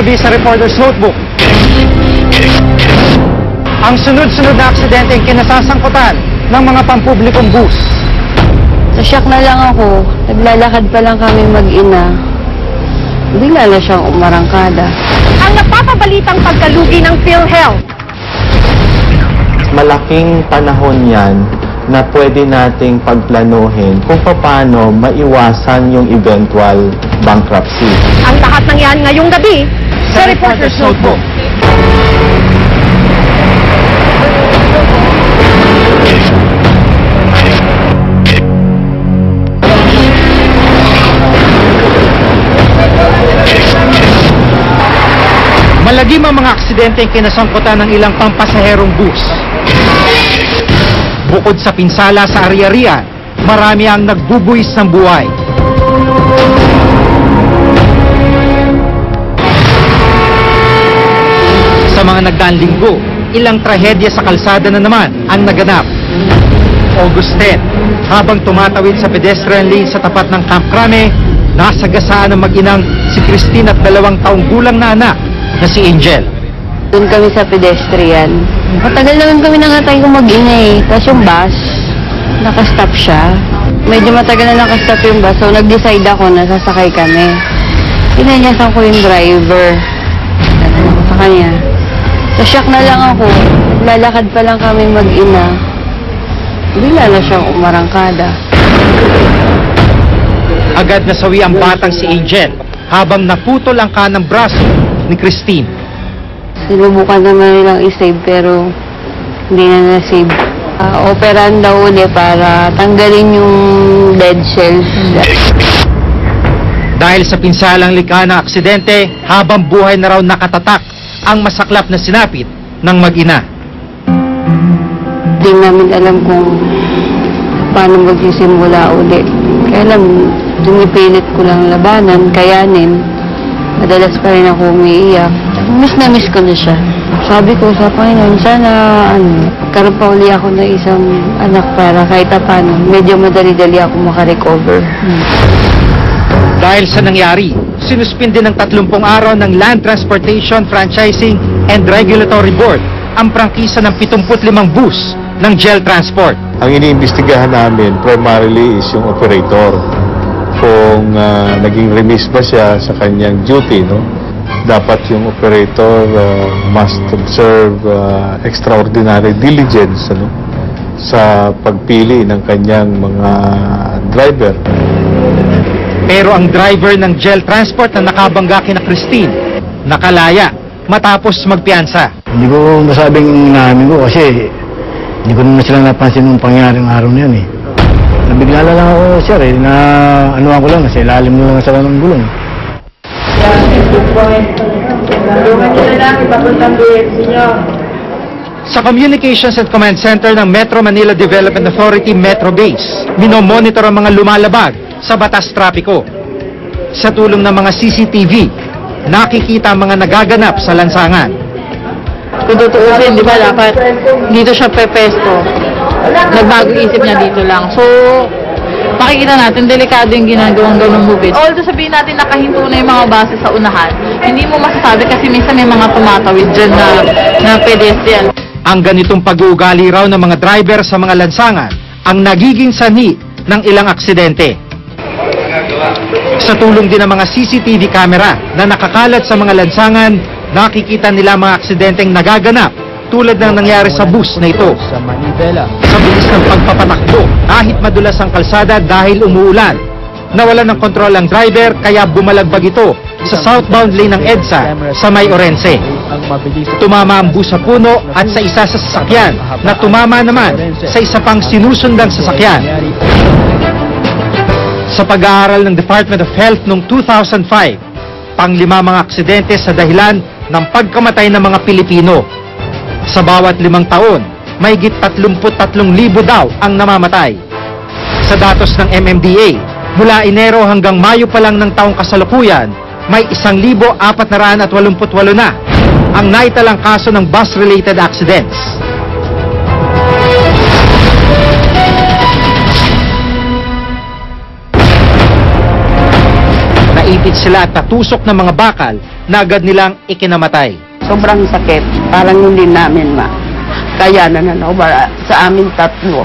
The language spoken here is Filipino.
gabi sa Reporter's Notebook. Ang sunod-sunod na aksidente ang kinasasangkutan ng mga pampublikong bus. Nasyak na lang ako. Naglalakad pa lang kami mag-ina. Bigla na siyang umarangkada. Ang napapabalitang pagkalugi ng PhilHealth. malaking panahon yan na pwede nating pagplanuhin kung paano maiwasan yung eventual bankruptcy. Ang lahat ng yan ngayong gabi sa Reporter's Notebook. Malagim ang mga aksidente ang kinasangkutan ng ilang pampasaherong bus. Bukod sa pinsala sa ari-arian, marami ang nagbubuwis ng buhay. Sa mga nagdaang linggo, ilang trahedya sa kalsada na naman ang naganap. August 10, habang tumatawid sa pedestrian lane sa tapat ng Camp Crame, nasagasaan ng mag-inang si Christine at dalawang taong gulang na anak na si Angel. Doon kami sa pedestrian. Matagal naman kami nangatay kung mag-ina eh. Tapos yung bus, nakastop siya. Medyo matagal na nakastop yung bus, so nag-decide ako na sasakay kami. Pinanyasan ko yung driver. Ano sa kanya. Shock na lang ako. Lalakad pa lang kami mag-ina. Bigla na siyang umarangkada. Agad nasawi ang batang si Angel habang naputol ang kanang braso ni Christine. Sinubukan naman nilang i-save pero hindi na na-save. Ah, operahan daw ulit para tanggalin yung dead cells. Dahil sa pinsalang likha ng aksidente, habang buhay na raw nakatatak ang masaklap na sinapit ng mag-ina. Hindi namin alam kung paano magsisimula ulit. Kaya lang, dumipilit ko lang labanan, kayanin. Madalas pa rin ako umiiyak. Miss na miss ko na siya. Sabi ko sa Panginoon, sana ano, karoon pa uli ako ng isang anak para kahit paano, medyo madali-dali ako makarecover. Dahil sa nangyari, sinuspindi ng 30 araw ng Land Transportation Franchising and Regulatory Board ang prangkisa ng 75 bus ng GEL Transport. Ang iniimbestigahan namin primarily is yung operator. Kung ah, naging remiss ba siya sa kanyang duty, no? Dapat yung operator ah, must observe ah, extraordinary diligence ano? sa pagpili ng kanyang mga driver. Pero ang driver ng GEL Transport na nakabangga kina Christine, nakalaya matapos magpiansa. Hindi ko masabing namin ko kasi hindi ko naman sila napansin nung pangyaring araw na yun eh. Nabigla na lang ako sir eh, na ano ako lang, nasa ilalim na lang sila ng gulong. Sa Communications and Command Center ng Metro Manila Development Authority Metro Base, minomonitor ang mga lumalabag sa batas trapiko. Sa tulong ng mga CCTV, nakikita ang mga nagaganap sa lansangan. Kung tutuusin, di ba, dapat dito siya pepesto. Nagbago isip niya dito lang. So, makikita natin, delikado yung ginagawang ganong hubid. Although sabihin natin nakahinto na yung mga base sa unahan, hindi mo masasabi kasi minsan may mga tumatawid dyan na, na pedestrian. Ang ganitong pag-uugali raw ng mga driver sa mga lansangan ang nagiging sanhi ng ilang aksidente. Sa tulong din ng mga CCTV camera na nakakalat sa mga lansangan, nakikita nila mga aksidenteng nagaganap tulad ng nangyari sa bus na ito. Sa bilis ng pagpapatakbo, kahit madulas ang kalsada dahil umuulan, nawalan ng kontrol ang driver kaya bumalagbag ito sa southbound lane ng EDSA sa May Orense. Tumama ang bus sa puno at sa isa sa sasakyan na tumama naman sa isa pang sinusundang sasakyan. Sa pag-aaral ng Department of Health noong 2005, panglima mga aksidente sa dahilan ng pagkamatay ng mga Pilipino. Sa bawat limang taon, mahigit 33,000 daw ang namamatay. Sa datos ng MMDA, mula Enero hanggang Mayo pa lang ng taong kasalukuyan, may 1,488 na ang naitalang kaso ng bus-related accidents. Naipit sila at natusok ng mga bakal na agad nilang ikinamatay. Sobrang sakit. Parang hindi namin ma. Kaya na na sa amin tatlo.